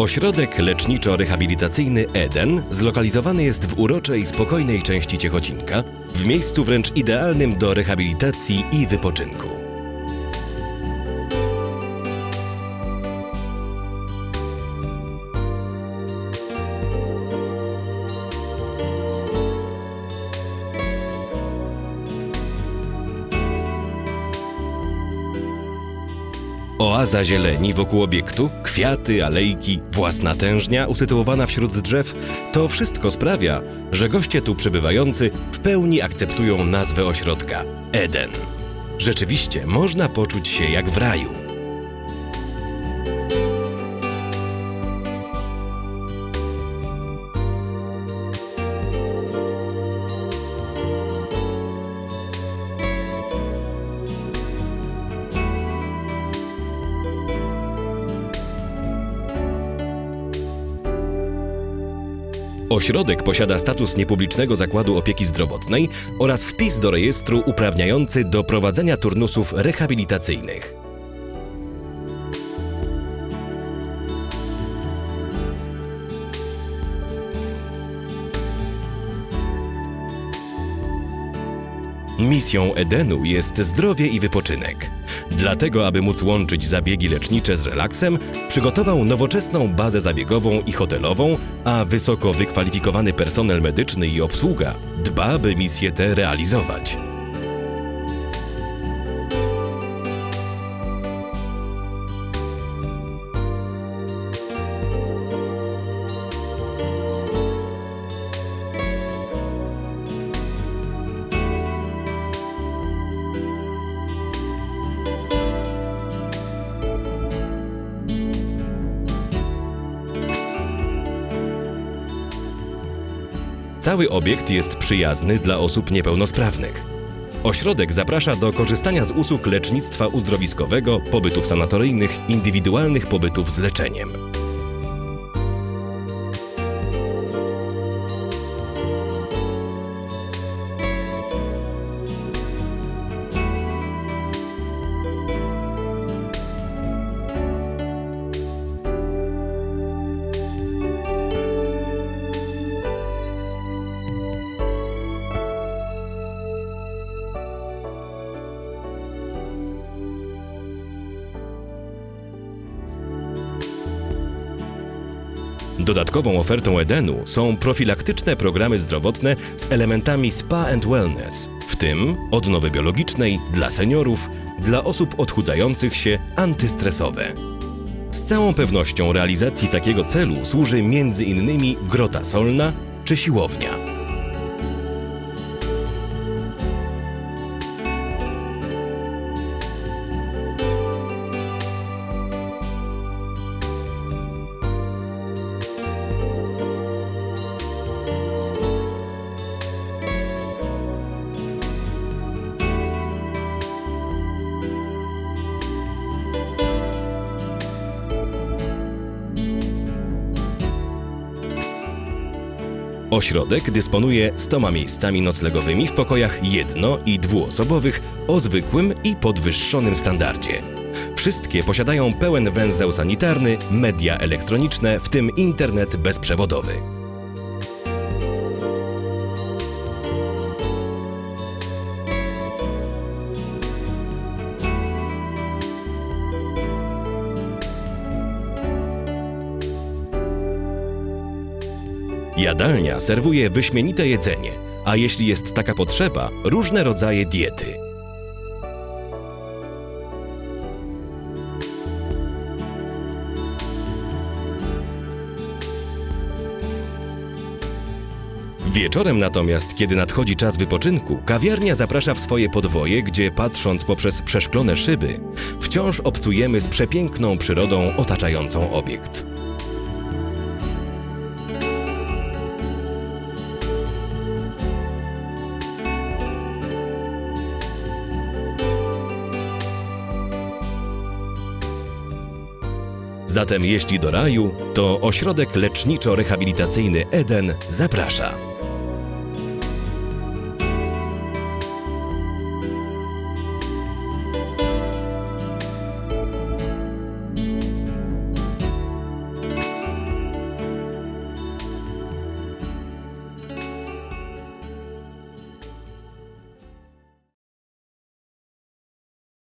Ośrodek leczniczo-rehabilitacyjny Eden zlokalizowany jest w uroczej, spokojnej części Ciechocinka, w miejscu wręcz idealnym do rehabilitacji i wypoczynku. Oaza zieleni wokół obiektu, kwiaty, alejki, własna tężnia usytuowana wśród drzew to wszystko sprawia, że goście tu przebywający w pełni akceptują nazwę ośrodka Eden. Rzeczywiście można poczuć się jak w raju. Ośrodek posiada status niepublicznego zakładu opieki zdrowotnej oraz wpis do rejestru uprawniający do prowadzenia turnusów rehabilitacyjnych. Misją Edenu jest zdrowie i wypoczynek. Dlatego, aby móc łączyć zabiegi lecznicze z relaksem, przygotował nowoczesną bazę zabiegową i hotelową, a wysoko wykwalifikowany personel medyczny i obsługa dba, by misję tę realizować. Cały obiekt jest przyjazny dla osób niepełnosprawnych. Ośrodek zaprasza do korzystania z usług lecznictwa uzdrowiskowego, pobytów sanatoryjnych, indywidualnych pobytów z leczeniem. Dodatkową ofertą Edenu są profilaktyczne programy zdrowotne z elementami spa and wellness, w tym odnowy biologicznej dla seniorów, dla osób odchudzających się, antystresowe. Z całą pewnością realizacji takiego celu służy m.in. grota solna czy siłownia. Ośrodek dysponuje 100 miejscami noclegowymi w pokojach jedno- i dwuosobowych o zwykłym i podwyższonym standardzie. Wszystkie posiadają pełen węzeł sanitarny, media elektroniczne, w tym internet bezprzewodowy. Jadalnia serwuje wyśmienite jedzenie, a jeśli jest taka potrzeba, różne rodzaje diety. Wieczorem natomiast, kiedy nadchodzi czas wypoczynku, kawiarnia zaprasza w swoje podwoje, gdzie patrząc poprzez przeszklone szyby, wciąż obcujemy z przepiękną przyrodą otaczającą obiekt. Zatem jeśli do raju, to ośrodek leczniczo-rehabilitacyjny Eden zaprasza.